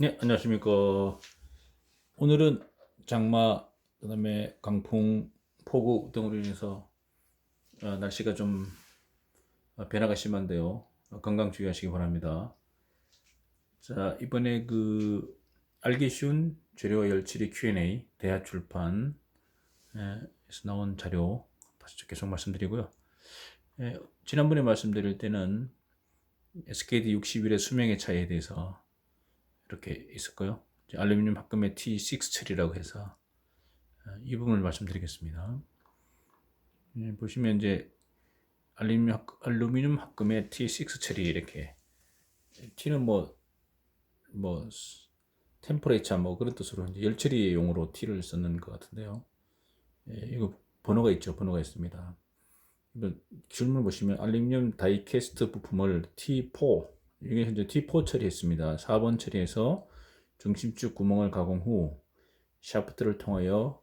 네, 안녕하십니까. 오늘은 장마, 그 다음에 강풍, 폭우 등으로 인해서 어, 날씨가 좀 어, 변화가 심한데요. 어, 건강 주의하시기 바랍니다. 자, 이번에 그 알기 쉬운 재료와 열처리 Q&A 대하 출판에서 나온 자료 다시 계속 말씀드리고요. 예, 지난번에 말씀드릴 때는 SKD 60일의 수명의 차이에 대해서 이렇게? 이제 알루미늄 합금의 T6 처리라고 해서 어, 이 부분을 말씀드리겠습니다. 예, 보시면 이제 알루미늄, 합금의 T6 처리 이렇게 T는 뭐 뭐 템퍼레이처 뭐 그런 뜻으로 이제 열 처리 용으로 T를 쓰는 것 같은데요. 예, 이거 번호가 있죠. 번호가 있습니다. 질문 보시면 알루미늄 다이캐스트 부품을 T4 이게 현재 T4 처리했습니다. 4번 처리해서 중심축 구멍을 가공 후 샤프트를 통하여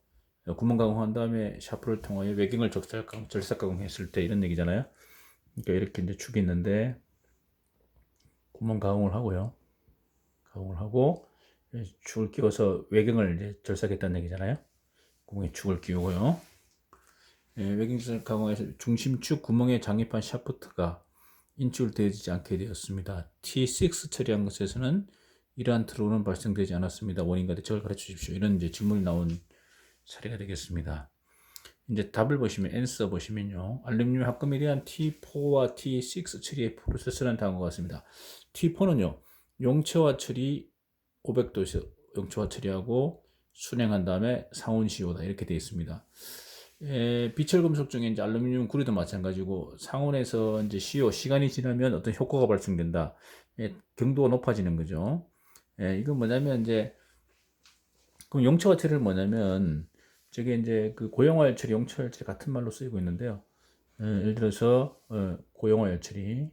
구멍 가공한 다음에 샤프를 통하여 외경을 절삭, 절삭 가공했을 때 이런 얘기잖아요. 그러니까 이렇게 이제 축이 있는데 구멍 가공을 하고요. 가공을 하고 축을 끼워서 외경을 이제 절삭했다는 얘기잖아요. 구멍에 축을 끼우고요. 예, 외경 절삭 가공해서 중심축 구멍에 장입한 샤프트가 인출되지 않게 되었습니다. T6 처리한 것에서는 이러한 트로는 발생되지 않았습니다. 원인과 대책을 가르쳐 주십시오. 이런 이제 질문이 나온 사례가 되겠습니다. 이제 답을 보시면 answer 보시면요. 알루미늄 합금에 대한 T4와 T6 처리의 프로세스는 다음과 같습니다. T4는요. 용체화 처리 500도에서 용체화 처리하고 순행한 다음에 상온 시오다 이렇게 되어 있습니다. 에, 비철 금속 중에 이제 알루미늄 구리도 마찬가지고 상온에서 이제 CO 시간이 지나면 어떤 효과가 발생된다. 예, 경도가 높아지는 거죠. 예, 이건 뭐냐면 이제 그럼 용처화 처리를 뭐냐면 저게 이제 그 고용화 처리, 용처화 처리 같은 말로 쓰이고 있는데요. 예, 예를 들어서 어, 고용화 처리,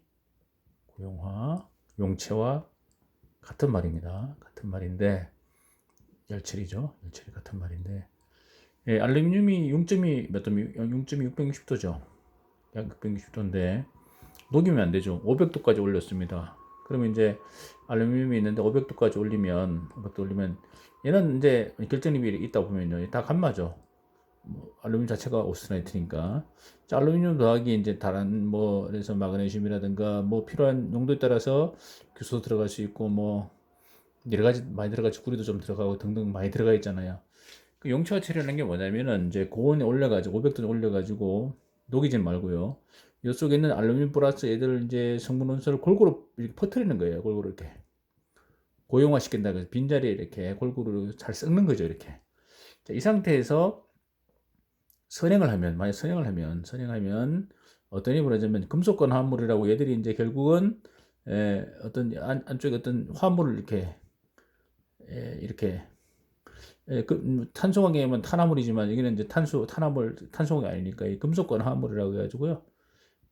고용화, 용체화 같은 말입니다. 같은 말인데 열처리죠. 열처리 같은 말인데 예, 알루미늄이 0점이 몇 도미? 0점이 660도죠. 약 660도인데 녹이면 안 되죠. 500도까지 올렸습니다. 그러면 이제 알루미늄이 있는데 500도까지 올리면 500도 올리면 얘는 이제 결정립이 있다 보면요. 다 감마죠. 뭐, 알루미늄 자체가 오스나이트니까. 자, 알루미늄 더하기 이제 다른 뭐 그래서 마그네슘이라든가 뭐 필요한 용도에 따라서 규소 들어갈 수 있고 뭐 여러 가지 많이 들어가지 구리도 좀 들어가고 등등 많이 들어가 있잖아요. 그 용처화 처리라는 게 뭐냐면은 이제 고온에 올려가지고 500도 올려가지고 녹이지 말고요. 이 속에 있는 알루미늄 플러스 애들 이제 성분 원소를 골고루 이렇게 퍼뜨리는 거예요. 골고루 이렇게 고용화 시킨다. 그래서 빈자리에 이렇게 골고루 잘 섞는 거죠. 이렇게 자, 이 상태에서 선행을 하면 만약 선행을 하면 선행하면 어떤 힘을 하자면 금속권 화합물이라고 얘들이 이제 결국은 에, 어떤 안, 안쪽에 어떤 화합물을 이렇게 에, 이렇게 예, 그, 음, 탄소광이면 탄화물이지만 여기는 이제 탄소, 탄화물, 탄소광이 아니니까 이 금속관 화합물이라고 해가지고요.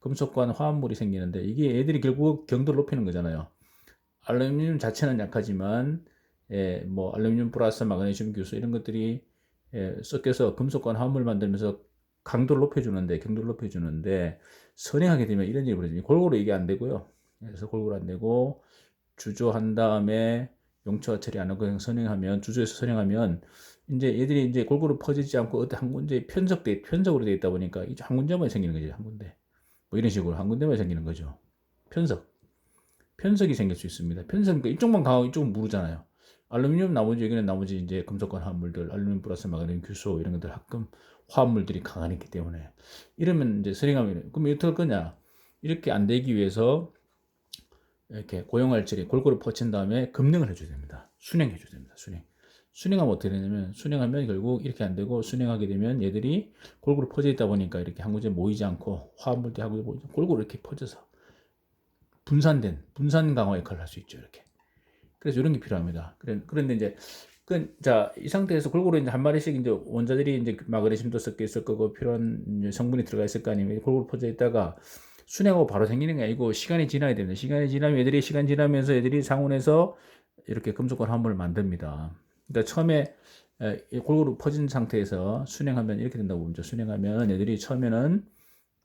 금속관 화합물이 생기는데 이게 애들이 결국 경도를 높이는 거잖아요. 알루미늄 자체는 약하지만 예, 뭐 알루미늄 플러스 마그네슘 교수 이런 것들이 예, 섞여서 금속관 화합물 만들면서 강도를 높여주는데 경도를 높여주는데 선행하게 되면 이런 일이 벌어집니다. 골고루 이게 안 되고요. 그래서 골고루 안 되고 주조한 다음에 용처 처리 안 하고 선행하면 주조에서 선행하면 이제 얘들이 이제 골고루 퍼지지 않고 어떤 한 군데 편적돼 편적으로 되어 있다 보니까 이제 한 군데만 생기는 거죠 한 군데. 뭐 이런 식으로 한 군데만 생기는 거죠. 편석. 편석이 생길 수 있습니다. 편석이니까 이쪽만 강하고 이쪽은 무르잖아요. 알루미늄 나머지 여기는 나머지 이제 금속관 화합물들 알루미늄 플러스 마그네슘 규소 이런 것들 합금 화합물들이 강하기 때문에. 이러면 이제 선행하면 그럼 어떻게 할 거냐? 이렇게 안 되기 위해서 이렇게 고용할 처리 골고루 퍼친 다음에 금능을 해줘야 됩니다. 순행해 줘야 됩니다. 순행. 순행하면 어떻게 되냐면 순행하면 결국 이렇게 안 되고 순행하게 되면 얘들이 골고루 퍼져 있다 보니까 이렇게 한 군데 모이지 않고 화합물들이 하고 모이지 골고루 이렇게 퍼져서 분산된 분산 강화 역할을 할 수 있죠. 이렇게. 그래서 이런 게 필요합니다. 그런데 이제 그, 자, 이 상태에서 골고루 이제 한 마리씩 이제 원자들이 이제 마그네슘도 섞여 있을 거고 필요한 성분이 들어가 있을 거 아니에요. 골고루 퍼져 있다가 순행하고 바로 생기는 게 아니고 시간이 지나야 됩니다. 시간이 지나면 애들이 시간 지나면서 애들이 상온에서 이렇게 금속권 화물을 만듭니다. 그러니까 처음에 골고루 퍼진 상태에서 순행하면 이렇게 된다고 보죠. 순행하면 애들이 처음에는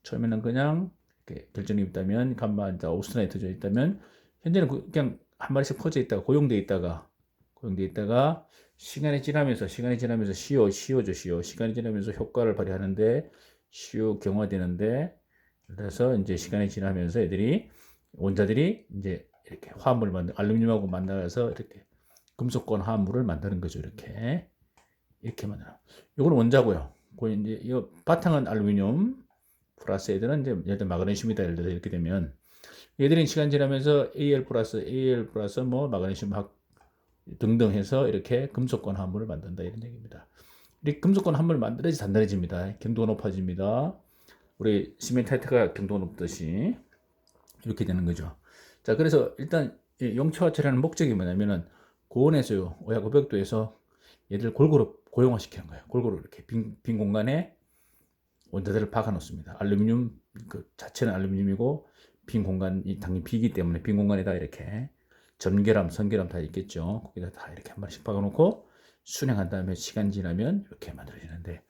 처음에는 그냥 이렇게 결정이 있다면 감마 이제 오스나이트져 있다면 현재는 그 그냥 한 마리씩 퍼져 있다가 고용돼 있다가 고정되어 있다가 시간이 지나면서 시간이 지나면서 CO, CO죠, CO. 시간이 지나면서 효과를 발휘하는데 CO 경화되는데 그래서 이제 시간이 지나면서 애들이 원자들이 이제 이렇게 화합을 만들 알루미늄하고 만나서 이렇게 금속권 화합물을 만드는 거죠. 이렇게 이렇게 만들어. 이건 원자고요. 그 이제 이 바탕은 알루미늄 플러스 애들은 이제 얘들 마그네슘이다 예를 들어 이렇게 되면 얘들은 시간 지나면서 Al 플러스 Al 플러스 뭐 마그네슘 합 등등 해서 이렇게 금속권 화합물을 만든다 이런 얘기입니다. 이 금속권 화합물 만들어지 단단해집니다. 경도가 높아집니다. 우리 시멘타이트가 경도가 높듯이 이렇게 되는 거죠. 자, 그래서 일단 이 용체화 처리하는 목적이 뭐냐면은 고온에서요, 오약 500도에서 얘들 골고루 고용화시키는 거예요. 골고루 이렇게 빈, 빈 공간에 원자들을 박아 놓습니다. 알루미늄 그 자체는 알루미늄이고 빈 공간이 당연히 비기 때문에 빈 공간에다 이렇게 전결함, 선결함 다 있겠죠. 거기다 다 이렇게 한 마리씩 박아 놓고 순행한 다음에 시간 지나면 이렇게 만들어지는데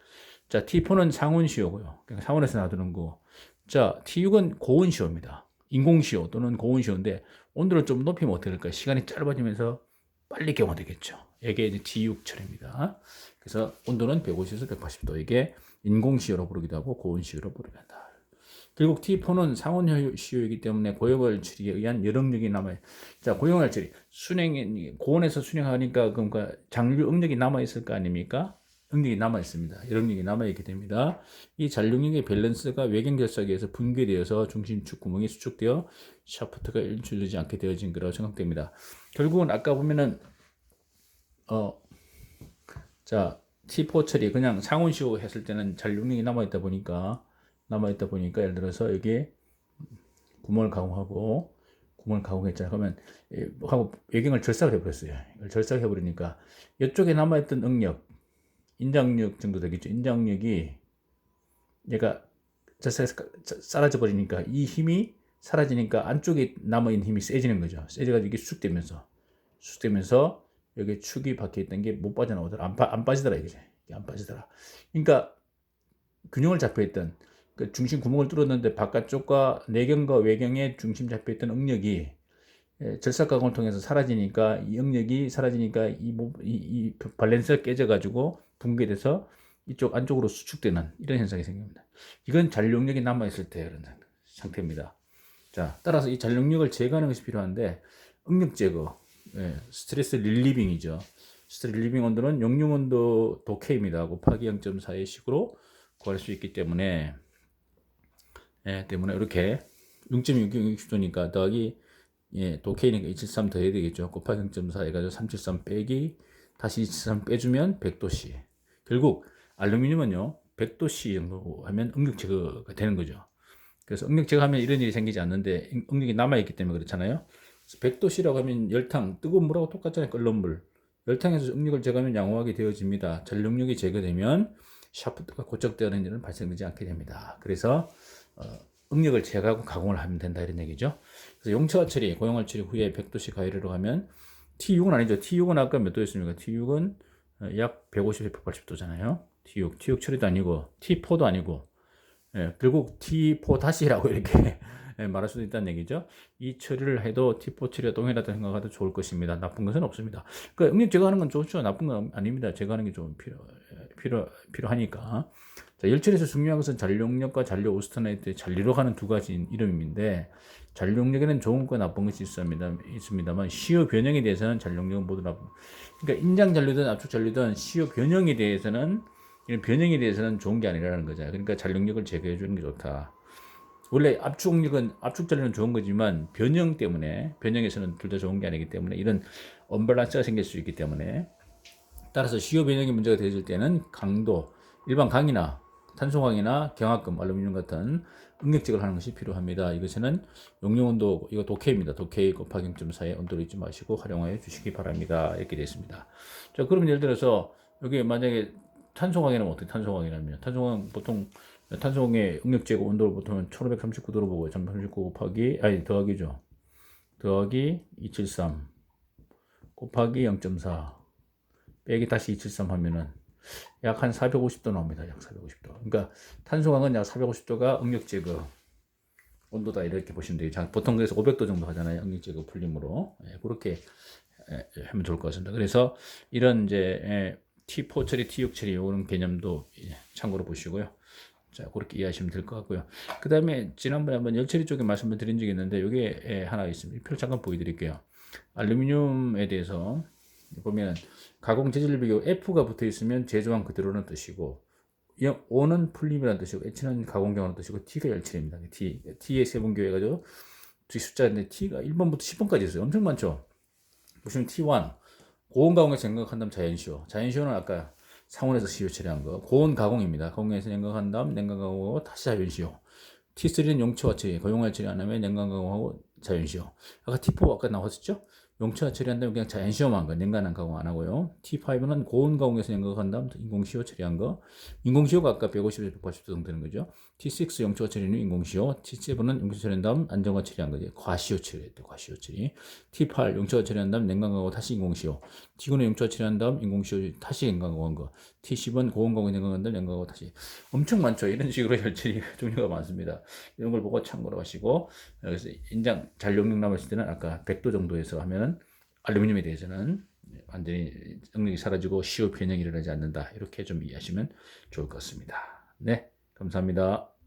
자, T4는 상온 시오고요. 그러니까 상온에서 놔두는 거. 자, T6은 고온 시오입니다. 인공 시오 또는 고온 시오인데 온도를 좀 높이면 어떻게 될까요? 시간이 짧아지면서 빨리 경화되겠죠. 이게 이제 T6철입니다. 그래서 온도는 150에서 180도. 이게 인공 시오로 부르기도 하고 고온 시오로 부르기도 한다. 결국 T4는 상온 시오이기 때문에 고용할 처리에 의한 여력력이 남아요. 자, 고용할 처리. 순행, 고온에서 순행하니까 그러니까 장류 응력이 남아있을 거 아닙니까? 응력이 남아있습니다. 여력력이 남아있게 됩니다. 이 잔류력의 밸런스가 외경 결석에서 붕괴되어서 중심축 구멍이 수축되어 샤프트가 일출되지 않게 되어진 거라고 생각됩니다. 결국은 아까 보면은, 어, 자, T4 처리, 그냥 상온시오 했을 때는 잔류력이 남아있다 보니까, 남아있다 보니까 예를 들어서 여기에 구멍을 가공하고 구멍을 가공했잖아요. 그러면 이- 하고 외경을 절삭을 해버렸어요. 이걸 절삭 해 버리니까 이쪽에 남아있던 응력, 인장력 정도 되겠죠. 인장력이 얘가 절삭해서 사- 사라져 버리니까 이 힘이 사라지니까 안쪽에 남아있는 힘이 세지는 거죠. 세져가지고 이게 쑥되면서 쑥되면서 여기 축이 박혀 있던 게 못 빠져나오더라. 안, 빠, 안 빠지더라. 이게 안 빠지더라. 그러니까 균형을 잡혀 있던 그 중심 구멍을 뚫었는데 바깥쪽과 내경과 외경에 중심 잡혀있던 응력이 예, 절삭 가공을 통해서 사라지니까 이 응력이 사라지니까 이, 모- 이, 이 밸런스가 깨져가지고 붕괴돼서 이쪽 안쪽으로 수축되는 이런 현상이 생깁니다. 이건 잔용력이 남아있을 때 이런 상태입니다. 자, 따라서 이 잔용력을 제거하는 것이 필요한데 응력 제거, 예, 스트레스 릴리빙이죠. 스트레스 릴리빙 온도는 용융 온도 도케입니다. 곱하기 0.4의 식으로 구할 수 있기 때문에 예, 때문에 이렇게 6.660도니까 더하기 예, 도케이니까 273 더해야 되겠죠. 곱하기 0.4 해가지고 373 빼기 다시 273 빼주면 100도씨. 결국 알루미늄은요 100도씨 정도 하면 응력 제거가 되는 거죠. 그래서 응력 제거하면 이런 일이 생기지 않는데 응- 응력이 남아있기 때문에 그렇잖아요. 그래서 100도씨라고 하면 열탕, 뜨거운 물하고 똑같잖아요. 끓는 물. 열탕에서 응력을 제거하면 양호하게 되어집니다. 전력력이 제거되면 샤프트가 고착되는 일은 발생되지 않게 됩니다. 그래서 어, 응력을 제거하고 가공을 하면 된다 이런 얘기죠. 그래서 용처화 처리, 고용할 처리 후에 100도씨 가열로 하면 T6은 아니죠. T6은 아까 몇 도였습니까? T6은 어, 약 150, 180도잖아요. T6, T6 처리도 아니고 T4도 아니고 예, 결국 T4 다시라고 이렇게 예, 말할 수도 있다는 얘기죠. 이 처리를 해도 T4 처리와 동일하다 생각해도 좋을 것입니다. 나쁜 것은 없습니다. 그 응력 제거하는 건 좋죠. 나쁜 건 아닙니다. 제거하는 게 좀 필요 필요 필요하니까. 자, 열처리에서 중요한 것은 잔류력과 잔류 오스터나이트의 잔류로 가는 두 가지 이름인데 잔류력에는 좋은 것과 나쁜 것이 있습니다. 있습니다만 시효 변형에 대해서는 잔류력은 모두 나쁜. 그러니까 인장 잔류든 압축 잔류든 시효 변형에 대해서는 이런 변형에 대해서는 좋은 게 아니라는 거죠. 그러니까 잔류력을 제거해 주는 게 좋다. 원래 압축력은 압축 잔류는 좋은 거지만 변형 때문에 변형에서는 둘 다 좋은 게 아니기 때문에 이런 언밸런스가 생길 수 있기 때문에 따라서 시효 변형이 문제가 되어질 때는 강도 일반 강이나 탄소강이나 경화금, 알루미늄 같은 응력제거를 하는 것이 필요합니다. 이것은 용융 온도 이거 도케입니다. 도케 곱하기 0.4의 온도를 잊지 마시고 활용하여 주시기 바랍니다. 이렇게 되어 있습니다. 자, 그러면 예를 들어서 여기 만약에 탄소강이라면 어떻게 탄소강이라면 탄소강 보통 탄소강의 응력제거 온도를 보통 1539도로 보고 1039 곱하기 아니 더하기죠. 더하기 273 곱하기 0.4 빼기 다시 273 하면은 약 한 450도 나옵니다. 약 450도. 그러니까 탄소강은 약 450도가 응력 제거 온도다 이렇게 보시면. 자, 보통 그래서 500도 정도 하잖아요. 응력 제거 풀림으로. 예, 그렇게 에, 하면 좋을 것 같습니다. 그래서 이런 이제 에, T4 처리, T6 처리 이런 개념도 예, 참고로 보시고요. 자, 그렇게 이해하시면 될 것 같고요. 그 다음에 지난번에 한번 열처리 쪽에 말씀을 드린 적이 있는데 이게 에, 하나 있습니다. 이 표를 잠깐 보여드릴게요. 알루미늄에 대해서 보면 가공 재질 비교 F가 붙어 있으면 제조한 그대로는 뜻이고 영- O는 풀림이라는 뜻이고 H는 가공경이라는 뜻이고 T가 열처리입니다. T, T의 세분교 해가지고 이 숫자인데 T가 1번부터 10번까지 있어요. 엄청 많죠. 보시면 T1 고온 가공에서 생각한다면 자연시효. 자연시효는 아까 상온에서 시효 처리한 거. 고온 가공입니다. 가공에서 냉각한 다음 냉각 가공하고 다시 자연시효. T3는 용처화 처리, 고용화 처리 안 하면 냉각 가공하고 자연시효. 아까 T4 아까 나왔었죠? 용처화 처리한 다음에 그냥 자연시효만 거, 냉각 가공 안 하고요. T5는 고온 가공에서 냉각한 다음 인공시효 처리한 거. 인공시효가 아까 150에서 180도 정도 되는 거죠. T6 용처화 처리는 인공시효, T7은 용처화 처리한 다음 안정화 처리한 거지. 과시효 처리했대, 과시효 처리. T8 용처화 처리한 다음 냉각하고 다시 인공시효. T9는 용처화 처리한 다음 인공시효 다시 냉각하고 한 거. T10은 고온 가공 냉각한 다음 냉각하고 다시. 엄청 많죠. 이런 식으로 혈처리 종류가 많습니다. 이런 걸 보고 참고로 하시고 그래서 인장 잘 용량 남았을 때는 아까 100도 정도에서 하면은 알루미늄에 대해서는 완전히 능력이 사라지고 시효 변형이 일어나지 않는다. 이렇게 좀 이해하시면 좋을 것 같습니다. 네, 감사합니다.